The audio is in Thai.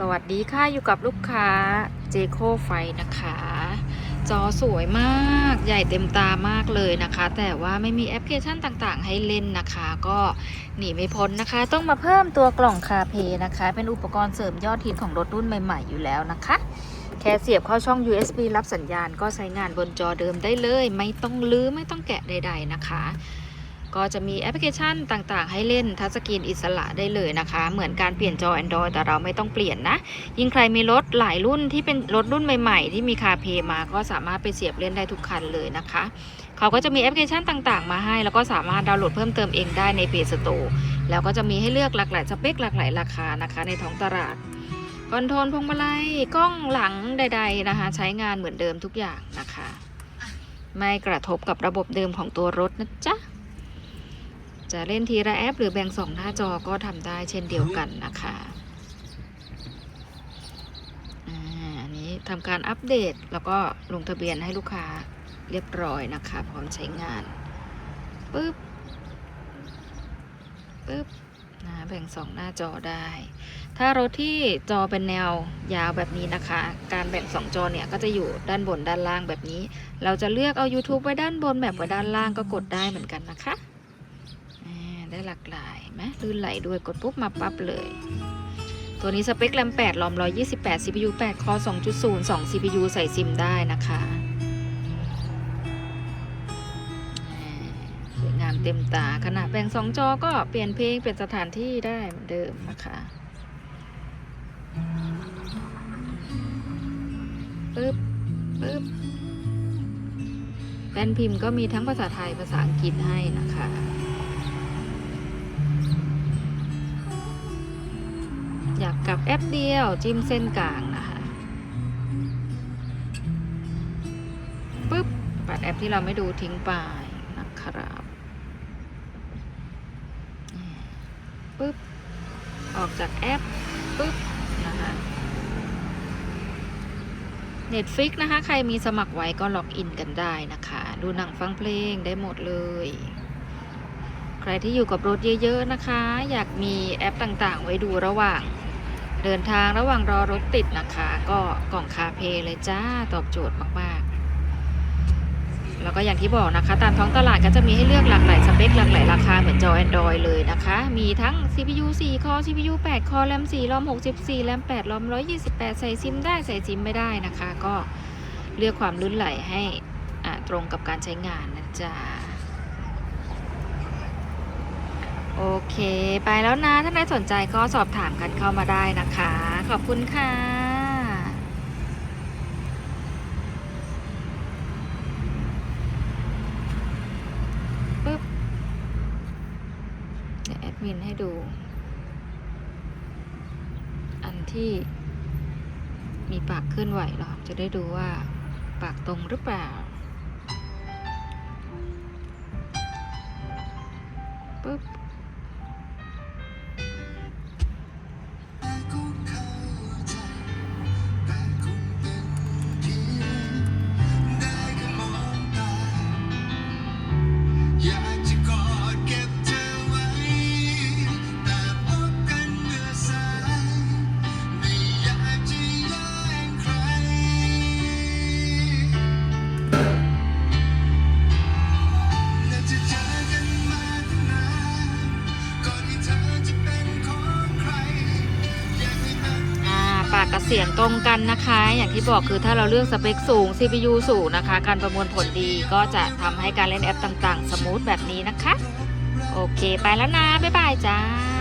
สวัสดีค่ะอยู่กับลูกค้าเจโคไฟนะคะ จอสวยมากใหญ่เต็มตามากเลยนะคะ แต่ว่าไม่มีแอปพลิเคชันต่างๆ ให้เล่นนะคะ ก็หนีไม่พ้นนะคะ ต้องมาเพิ่มตัวกล่องคาเพนะคะ เป็นอุปกรณ์เสริมยอดฮิตของรถรุ่นใหม่ๆอยู่แล้วนะคะ แค่เสียบเข้าช่อง USB รับสัญญาณก็ใช้งานบนจอเดิมได้เลย ไม่ต้องลื้อไม่ต้องแกะใด ๆนะคะ ก็จะมีแอปพลิเคชันต่างๆ ให้เล่นทัชสกรีนอิสระได้เลยนะคะ เหมือนการเปลี่ยนจอ Android แต่เราไม่ต้องเปลี่ยนนะ ยิ่งใครมีรถหลายรุ่นที่เป็นรถรุ่นใหม่ๆ ที่มีคาเพย์มาก็สามารถไปเสียบเล่นได้ทุกคันเลยนะคะ เขาก็จะมีแอปพลิเคชันต่างๆ มาให้ แล้วก็สามารถดาวน์โหลดเพิ่มเติมเองได้ใน Play Store แล้วก็จะมีให้เลือกหลากหลายสเปคหลากหลายราคานะคะ ในท้องตลาดคอนโทรลพวงมาลัยกล้องหลังใด ๆนะคะ ใช้งานเหมือนเดิมทุกอย่างนะคะ ไม่กระทบกับระบบเดิมของตัวรถนะจ๊ะ จะเล่นทีละแอป หรือแบ่งสองหน้าจอก็ทำได้เช่นเดียวกันนะคะอ,อันนี้ทำการอัปเดตแล้วก็ลงทะเบียนให้ลูกค้าเรียบร้อยนะคะพร้อมใช้งานปึ๊บปึ๊บนะแบ่งสองหน้าจอได้ ถ้ารถที่จอเป็นแนวยาวแบบนี้นะคะ การแบ่งสองจอเนี่ยก็จะอยู่ด้านบนด้านล่างแบบนี้ เราจะเลือกเอา YouTube ไว้ด้านบนแบบไว้ด้านล่างก็กดได้เหมือนกันนะคะ ได้หลากหลายไหมลื่นไหลด้วยกดปุ๊บมาปั๊บเลย ตัวนี้สเปคแรม8ลอม 128 CPU 8 คอ 2.0 2 CPU ใส่ซิมได้นะคะสวยงามเต็มตาขนาดแบ่ง2จอก็เปลี่ยนเพลงเปลี่ยนสถานที่ได้เหมือนเดิมนะคะปึ๊บปึ๊บแป้นพิมพ์ก็มีทั้งภาษาไทยภาษาอังกฤษให้นะคะ อยากกลับแอปเดียวจิ้มเส้นกลางนะคะปึ๊บปัดแอปที่เราไม่ดูทิ้งไปนะครับปึ๊บออกจากแอปปึ๊บนะคะ Netflix นะคะ ใครมีสมัครไว้ก็ล็อกอินกันได้นะคะ ดูหนังฟังเพลงได้หมดเลย ใครที่อยู่กับรถเยอะ ๆ นะคะ อยากมีแอปต่างๆ ไว้ดูระหว่าง เดินทางระหว่างรอรถติดนะคะ ก็กล่องคาเพเลยจ้าตอบโจทย์มากๆ แล้วก็อย่างที่บอกนะคะ ตามท้องตลาดก็จะมีให้เลือกหลากหลายสเปคหลากหลายราคาเหมือนจอ Android เลยนะคะ มีทั้ง CPU 4 คอ CPU 8 คอ แรม 4 รอม 64 แรม 8 รอม 128 ใส่ซิมได้ใส่ซิมไม่ได้นะคะ ก็เลือกความลื่นไหลให้อ่าตรงกับการใช้งานนะจ๊ะ โอ เคไปแล้วนะ ถ้าใครสนใจก็สอบถามกันเข้ามาได้นะคะ ขอบคุณค่ะปึ๊บเดี๋ยวแอดมินให้ดู อันที่มีปากเคลื่อนไหวหรอจะได้ดูว่าปากตรงหรือเปล่าปึ๊บ กกับเสียงตรงกันนะคะ อย่างที่บอกคือถ้าเราเลือกสเปคสูง CPU สูงนะคะ การประมวลผลดีก็จะทำให้การเล่นแอปต่างๆ สมูทแบบนี้นะคะ โอเค ไปแล้วนะ บ๊ายบายจ้า